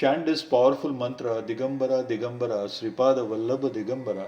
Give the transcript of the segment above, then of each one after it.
Chant this powerful mantra Digambara Digambara Sripada Vallabha Digambara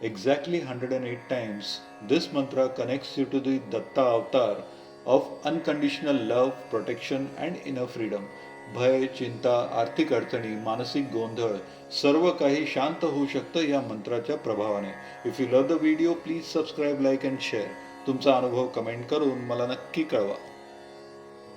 exactly 108 times. This mantra connects you to the Datta avatar of unconditional love, protection and inner freedom. भय चिंता आर्थिक अडचणी मानसिक गोंधळ सर्व काही शांत होऊ शकतं या मंत्राच्या प्रभावाने if you love the video please subscribe like and share तुमचा अनुभव कमेंट करून मला नक्की कळवा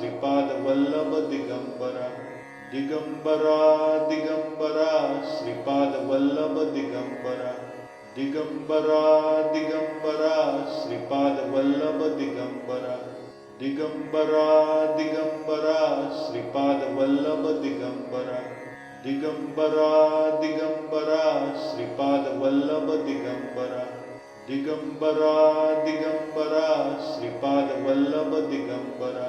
श्रीपादवल्लभ दिगंबरा दिगंबरा दिगंबरा श्रीपादवल्लभ वल्लभ दिगंबरा दिगंबरा श्रीपादवल्लभ श्रीपाद वल्लभ दिगंबरा श्रीपादवल्लभ दिगंबरा श्रीपाद वल्लभ श्रीपादवल्लभ दिगंबरा दिगंबरा श्रीपाद श्रीपादवल्लभ दिगंबरा